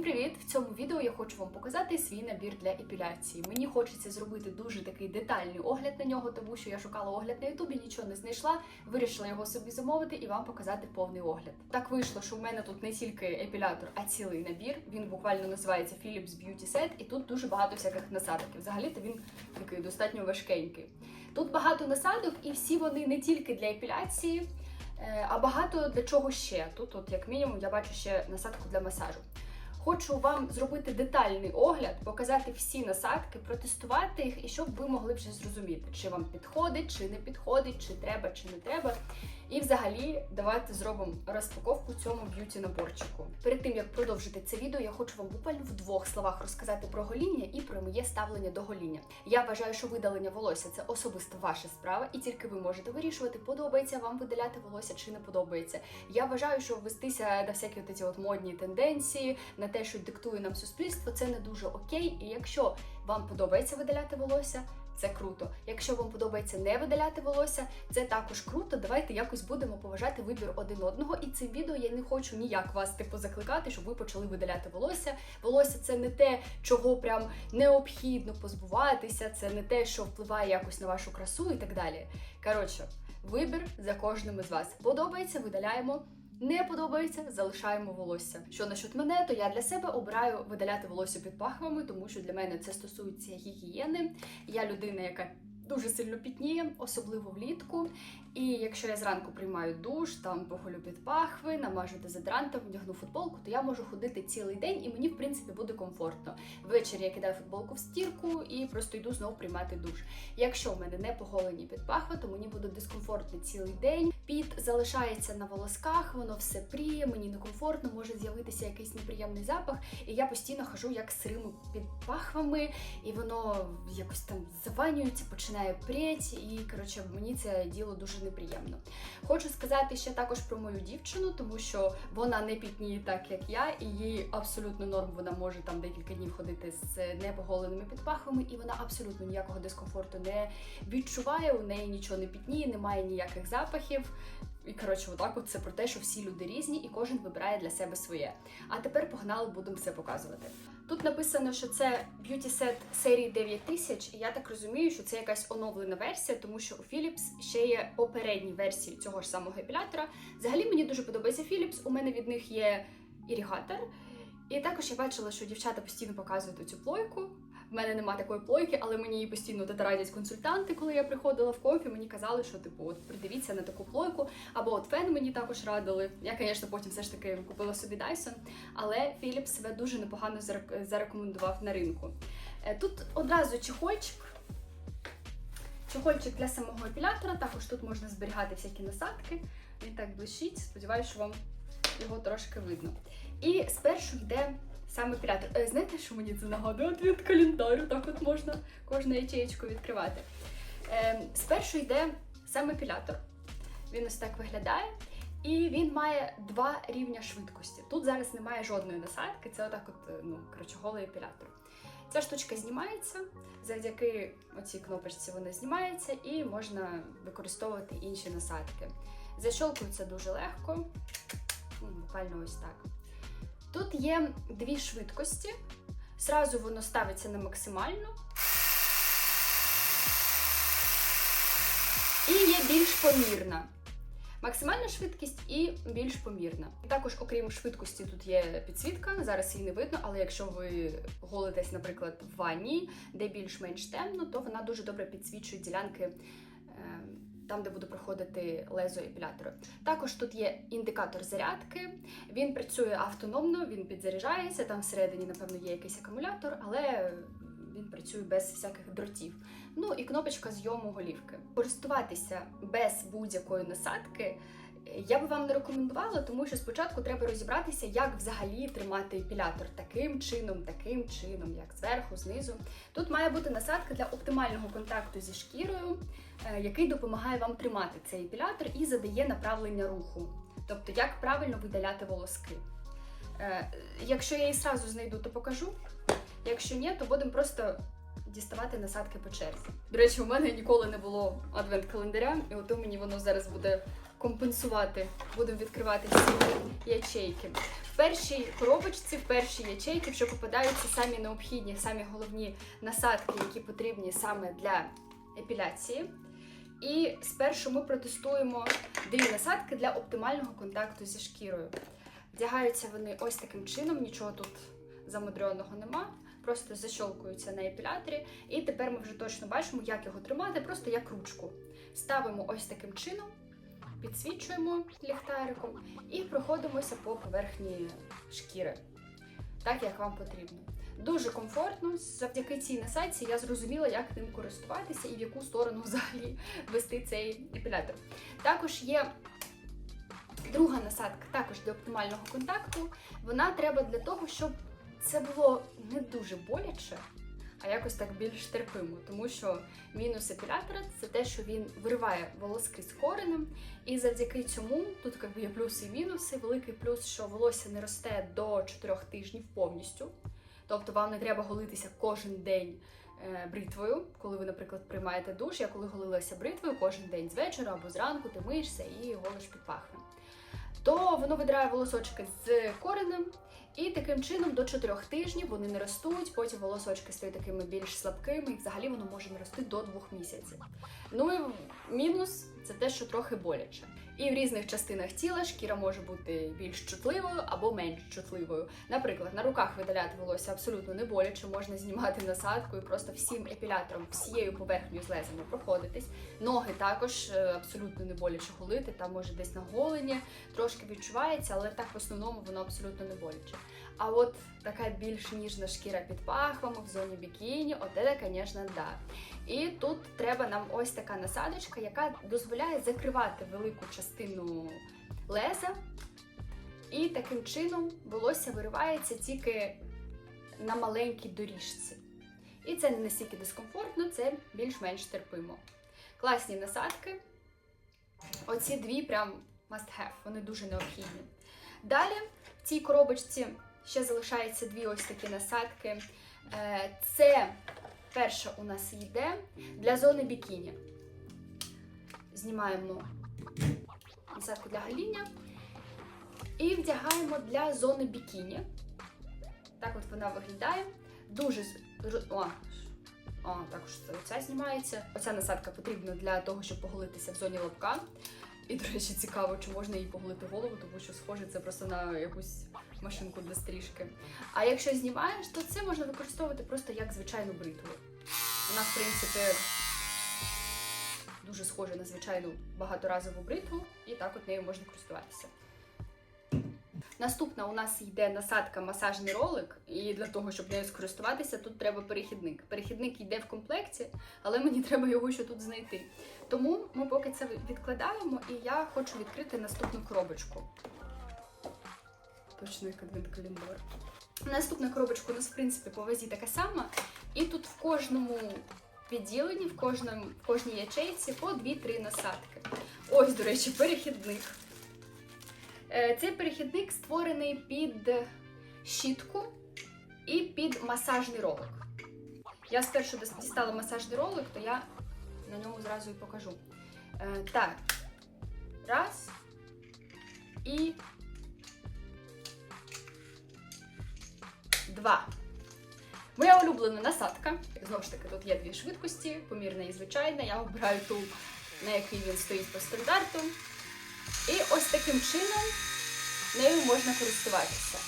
Всім привіт! В цьому відео я хочу вам показати свій набір для епіляції. Мені хочеться зробити дуже такий детальний огляд на нього, тому що я шукала огляд на Ютубі, нічого не знайшла. Вирішила його собі замовити і вам показати повний огляд. Так вийшло, що в мене тут не тільки епілятор, а цілий набір. Він буквально називається Philips Beauty Set, і тут дуже багато всяких насадок. Взагалі-то він такий достатньо важкенький. Тут багато насадок, і всі вони не тільки для епіляції. Е, А багато для чого ще. Тут, от, як мінімум, я бачу ще насадку для масажу. Хочу вам зробити детальний огляд, показати всі насадки, протестувати їх, і щоб ви могли вже зрозуміти, чи вам підходить, чи не підходить, чи треба, чи не треба. І взагалі, давайте зробимо розпаковку цьому б'юті наборчику. Перед тим як продовжити це відео, я хочу вам буквально в двох словах розказати про гоління і про моє ставлення до гоління. Я вважаю, що видалення волосся це особисто ваша справа, і тільки ви можете вирішувати, подобається вам видаляти волосся чи не подобається. Я вважаю, що вестися на всякі от ці от модні тенденції, на те, що диктує нам суспільство, це не дуже окей. І якщо вам подобається видаляти волосся, це круто. Якщо вам подобається не видаляти волосся, це також круто. Давайте якось будемо поважати вибір один одного. І цим відео я не хочу ніяк вас типу закликати, щоб ви почали видаляти волосся. Волосся це не те, чого прям необхідно позбуватися, це не те, що впливає якось на вашу красу і так далі. Коротше, вибір за кожним із вас. Подобається, видаляємо. Не подобається, залишаємо волосся. Що насчет мене, то я для себе обираю видаляти волосся під пахвами, тому що для мене це стосується гігієни. Я людина, яка дуже сильно пітніє, особливо влітку. І якщо я зранку приймаю душ, там поголю під пахви, намажу дезодорантом, вдягну футболку, то я можу ходити цілий день, і мені в принципі буде комфортно. Ввечері я кидаю футболку в стірку і просто йду знову приймати душ. Якщо в мене не поголені під пахви, то мені буде дискомфортно цілий день. Піт залишається на волосках, воно все пріє, мені некомфортно, може з'явитися якийсь неприємний запах, і я постійно хожу як сирими під пахвами, і воно якось там заванюється, починає пріти, і коротше мені це діло дуже неприємно. Хочу сказати ще також про мою дівчину, тому що вона не пітніє так, як я, і їй абсолютно норм. Вона може там декілька днів ходити з непоголеними підпахвами, і вона абсолютно ніякого дискомфорту не відчуває. У неї нічого не пітніє, немає ніяких запахів. І коротше, отак от це про те, що всі люди різні і кожен вибирає для себе своє. А тепер погнали, будемо все показувати. Тут написано, що це Set серії 9000, і я так розумію, що це якась оновлена версія, тому що у Philips ще є попередні версії цього ж самого епілятора. Взагалі мені дуже подобається Philips, у мене від них є іригатор. І також я бачила, що дівчата постійно показують цю плойку. В мене нема такої плойки, але мені її постійно радять консультанти, коли я приходила в конфі. Мені казали, що типу, от придивіться на таку плойку. Або от фен мені також радили. Я, звісно, потім все ж таки купила собі Dyson, але Philips себе дуже непогано зарекомендував на ринку. Е, Тут одразу чехольчик. Чехольчик для самого епілятора, також тут можна зберігати всякі насадки. Він так блищить. Сподіваюся, що вам його трошки видно. І спершу йде сам епілятор. Е, Знаєте, що мені це нагадує? От від календарю, так от можна кожну ячеєчку відкривати. Е, Спершу йде сам епілятор. Він ось так виглядає. І він має два рівня швидкості. Тут зараз немає жодної насадки, це отак, от, е, ну, коротше, голий епілятор. Ця штучка знімається, завдяки оцій кнопочці вона знімається і можна використовувати інші насадки. Защолкується дуже легко, ну, буквально ось так. Тут є дві швидкості. Зразу воно ставиться на максимальну. І є більш помірна. Максимальна швидкість і більш помірна. Також, окрім швидкості, тут є підсвітка. Зараз її не видно, але якщо ви голитесь, наприклад, в ванні, де більш-менш темно, то вона дуже добре підсвічує ділянки. Там, де буде проходити лезо епілятора. Також тут є індикатор зарядки. Він працює автономно, він підзаряджається. Там всередині, напевно, є якийсь акумулятор, але він працює без всяких дротів. Ну і кнопочка зйому голівки. Користуватися без будь-якої насадки я би вам не рекомендувала, тому що спочатку треба розібратися, як взагалі тримати епілятор таким чином, таким чином, як зверху, знизу. Тут має бути насадка для оптимального контакту зі шкірою, е, який допомагає вам тримати цей епілятор і задає направлення руху. Тобто, як правильно видаляти волоски. Е, Якщо я її зразу знайду, то покажу. Якщо ні, то будемо просто діставати насадки по черзі. До речі, у мене ніколи не було адвент-календаря, і ото мені воно зараз буде компенсувати, будемо відкривати всі ячейки. В першій коробочці, в першій ячейці вже попадаються самі необхідні, самі головні насадки, які потрібні саме для епіляції. І спершу ми протестуємо дві насадки для оптимального контакту зі шкірою. Вдягаються вони ось таким чином, нічого тут замудрьоного нема. Просто защолкуються на епіляторі, і тепер ми вже точно бачимо, як його тримати, просто як ручку. Ставимо ось таким чином, підсвічуємо ліхтариком і проходимося по поверхні шкіри, так як вам потрібно. Дуже комфортно. Завдяки цій насадці я зрозуміла, як ним користуватися і в яку сторону взагалі вести цей епілятор. Також є друга насадка, також для оптимального контакту. Вона треба для того, щоб це було не дуже боляче, а якось так більш терпимо. Тому що мінус епілятора це те, що він вириває волоски з коренем. І завдяки цьому тут якби є плюси і мінуси. Великий плюс, що волосся не росте до 4 тижнів повністю. Тобто вам не треба голитися кожен день е, бритвою, коли ви, наприклад, приймаєте душ. Я коли голилася бритвою кожен день з вечора або зранку, ти миєшся і голиш під пахвем. То воно видирає волосочки з коренем, і таким чином до 4 тижнів вони не ростуть, потім волосочки стають такими більш слабкими, і взагалі воно може не рости до 2 місяців. Ну і мінус це те, що трохи боляче. І в різних частинах тіла шкіра може бути більш чутливою або менш чутливою. Наприклад, на руках видаляти волосся абсолютно не боляче, можна знімати насадку і просто всім епілятором, всією поверхнею з лезами проходитись. Ноги також е, абсолютно не боляче голити, там може десь на голені трошки відчувається, але так в основному воно абсолютно не боляче. А от така більш ніжна шкіра під пахвами в зоні бікіні, от це, звісно, да. І тут треба нам ось така насадочка, яка дозволяє закривати велику частину леза, і таким чином волосся виривається тільки на маленькій доріжці. І це не настільки дискомфортно, це більш-менш терпимо. Класні насадки. Оці дві прям must have, вони дуже необхідні. Далі в цій коробочці ще залишається дві ось такі насадки. Е, Це перша у нас йде для зони бікіні. Знімаємо насадку для гаління і вдягаємо для зони бікіні. Так от вона виглядає. Дуже о, о, також оця знімається. Оця насадка потрібна для того, щоб поголитися в зоні лобка. І, до речі, цікаво, чи можна їй поголити голову, тому що схоже це просто на якусь машинку для стрижки. А якщо знімаєш, то це можна використовувати просто як звичайну бритву. Вона, в принципі, дуже схожа на звичайну багаторазову бритву, і так от нею можна користуватися. Наступна у нас йде насадка масажний ролик, і для того, щоб нею скористуватися, тут треба перехідник. Перехідник йде в комплекті, але мені треба його ще тут знайти. Тому ми поки це відкладаємо, і я хочу відкрити наступну коробочку. Точно як адвент-календар. Наступна коробочка у нас, в принципі, по вазі така сама. І тут в кожному відділенні, в, кожному, в кожній ячейці по 2-3 насадки. Ось, до речі, перехідник. Е, Цей перехідник створений під щітку і під масажний ролик. Я спершу дістала масажний ролик, то я на ньому зразу і покажу. Е, Так. Раз. І. Два. Моя улюблена насадка. Знову ж таки, тут є дві швидкості, помірна і звичайна. Я обираю ту, на якій він стоїть по стандарту. І ось таким чином нею можна користуватися.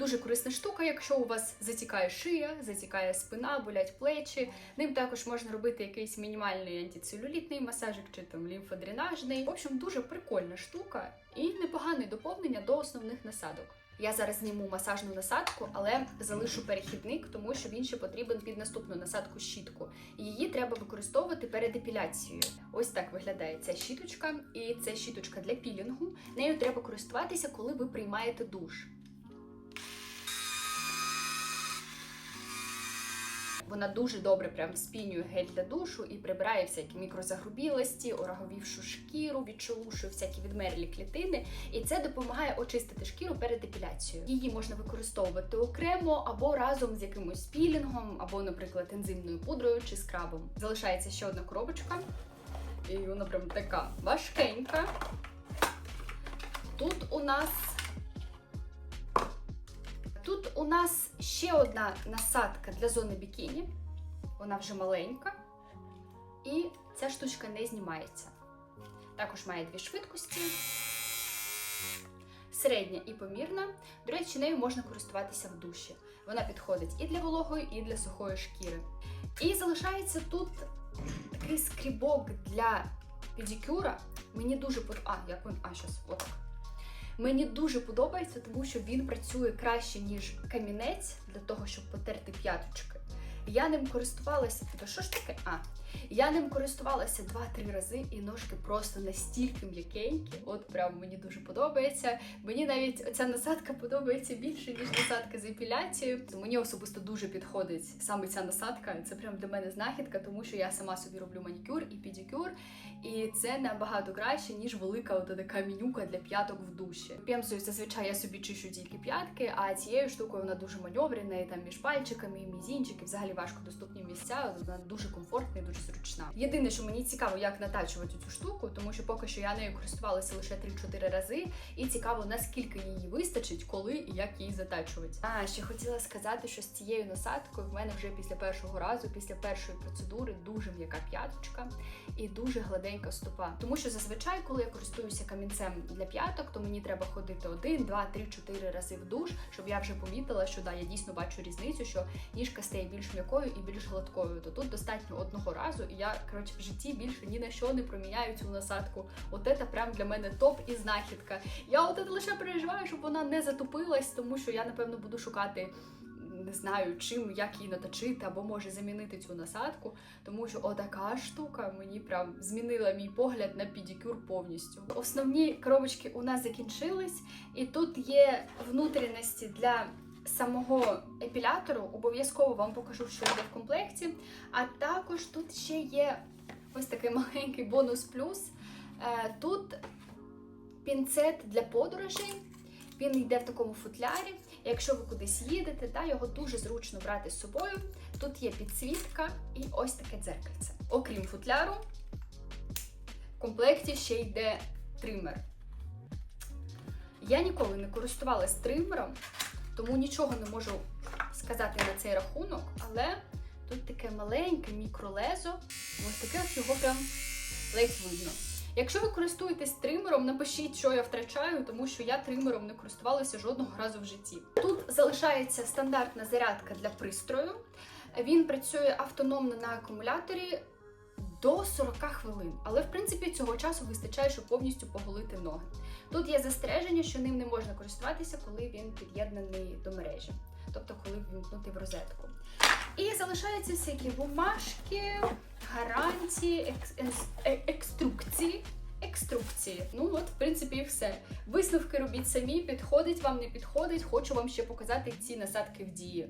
Дуже корисна штука, якщо у вас затікає шия, затікає спина, болять плечі. Ним також можна робити якийсь мінімальний антицелюлітний масажик чи там лімфодренажний. В общем, дуже прикольна штука і непогане доповнення до основних насадок. Я зараз зніму масажну насадку, але залишу перехідник, тому що він ще потрібен під наступну насадку щітку. Її треба використовувати перед епіляцією. Ось так виглядає ця щіточка, і це щіточка для пілінгу. Нею треба користуватися, коли ви приймаєте душ. Вона дуже добре прям спінює гель для душу і прибирає всякі мікрозагрубілості, ороговівшу шкіру, відшелушує всякі відмерлі клітини. І це допомагає очистити шкіру перед епіляцією. Її можна використовувати окремо або разом з якимось пілінгом, або, наприклад, ензимною пудрою чи скрабом. Залишається ще одна коробочка, і вона прям така важкенька. Тут у нас Тут у нас ще одна насадка для зони бікіні. Вона вже маленька. І ця штучка не знімається. Також має дві швидкості. Середня і помірна. До речі, нею можна користуватися в душі. Вона підходить і для вологої, і для сухої шкіри. І залишається тут такий скрібок для педикюра. Мені дуже под... А, як він? А, щас, отак. Мені дуже подобається, тому що він працює краще, ніж камінець для того, щоб потерти п'яточки. Я ним користувалася. То що ж таке? А, я ним користувалася 2-3 рази, і ножки просто настільки м'якенькі. От прям мені дуже подобається. Мені навіть ця насадка подобається більше, ніж насадка з епіляцією. Мені особисто дуже підходить саме ця насадка. Це прям для мене знахідка, тому що я сама собі роблю манікюр і педикюр. І це набагато краще, ніж велика от така менюка для п'яток в душі. Пемзою зазвичай я собі чищу тільки п'ятки, а цією штукою вона дуже мальоврена, і там між пальчиками, і мізінчики, взагалі важко доступні місця. Вона дуже комфортна і дуже зручна. Єдине, що мені цікаво, як натачувати цю штуку, тому що поки що я нею користувалася лише 3-4 рази, і цікаво, наскільки її вистачить, коли і як її затачувати. А ще хотіла сказати, що з цією насадкою в мене вже після першого разу, після першої процедури, дуже м'яка п'яточка і дуже гладенька стопа. Тому що зазвичай, коли я користуюся камінцем для п'яток, то мені треба ходити один, два, три, чотири рази в душ, щоб я вже помітила, що да, я дійсно бачу різницю, що ніжка стає більш м'якою і більш гладкою. То тут достатньо одного разу, і я коротше в житті більше ні на що не проміняю цю насадку. От це прям для мене топ і знахідка. Я от це лише переживаю, щоб вона не затупилась, тому що я напевно буду шукати. Не знаю, чим як її наточити, або може замінити цю насадку, тому що отака штука мені прям змінила мій погляд на педикюр повністю. Основні коробочки у нас закінчились, і тут є внутрішності для самого епілятору. Обов'язково вам покажу, що йде в комплекті. А також тут ще є ось такий маленький бонус плюс. Е, Тут пінцет для подорожей. Він йде в такому футлярі. Якщо ви кудись їдете, та його дуже зручно брати з собою. Тут є підсвітка і ось таке дзеркальце. Окрім футляру, в комплекті ще йде тример. Я ніколи не користувалась тримером, тому нічого не можу сказати на цей рахунок, але тут таке маленьке мікролезо, ось таке от його прям ледь видно. Якщо ви користуєтесь тримером, напишіть, що я втрачаю, тому що я тримером не користувалася жодного разу в житті. Тут залишається стандартна зарядка для пристрою. Він працює автономно на акумуляторі до 40 хвилин, але в принципі цього часу вистачає, щоб повністю поголити ноги. Тут є застереження, що ним не можна користуватися, коли він під'єднаний до мережі, тобто коли ввімкнути в розетку. І залишаються всякі бумажки, гарантії, е- екструкції. Екструкції. Ну от, в принципі, і все. Висновки робіть самі, підходить вам, не підходить. Хочу вам ще показати ці насадки в дії.